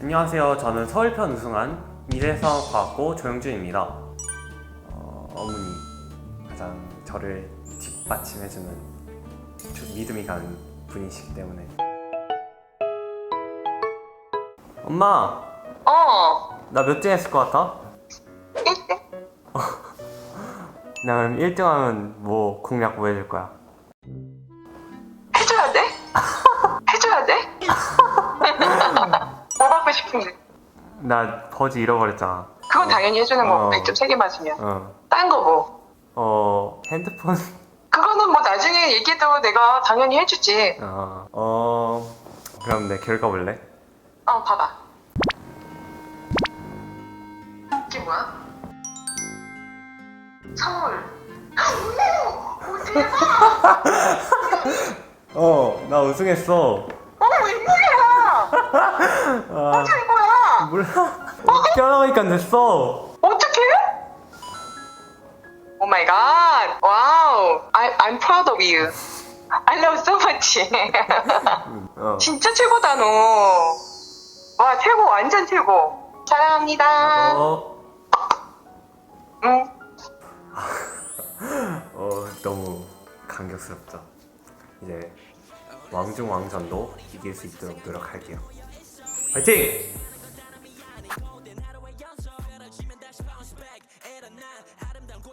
안녕하세요. 저는 서울편 우승한 미래사업 과학고 조영준입니다. 어, 어머니 가장 저를 뒷받침해주는 좀 믿음이 가는 분이시기 때문에 엄마 어, 나 몇 등 했을 것 같아? 1등? 나 그럼 1등 하면 뭐 공약 뭐 해줄 거야? 나 버지 잃어버렸잖아. 그건 당연히 해주는 어. 거고, 100점 3개 맞으면. 어, 딴 거 뭐? 어 핸드폰 그거는 뭐 나중에 얘기해도 내가 당연히 해주지. 어, 어 그럼 내 결과 볼래? 어, 봐봐. 이게 뭐야? 서울. 오, 대박! 어, 나 우승했어. 어, 웬일이야! 아, 최고야! 몰라. 껴나오니까 됐어. 어떡해? 오 마이 갓! 와우! I, I'm proud of you. I love so much. 어. 진짜 최고다, 너. 와, 최고, 완전 최고. 사랑합니다. 어, 응. 어, 너무 감격스럽죠. 이제 왕중 왕전도 이길 수 있도록 노력할게요. 화이팅!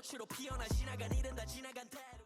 꽃으로 피어나 지나간 이른 다. 지나간 때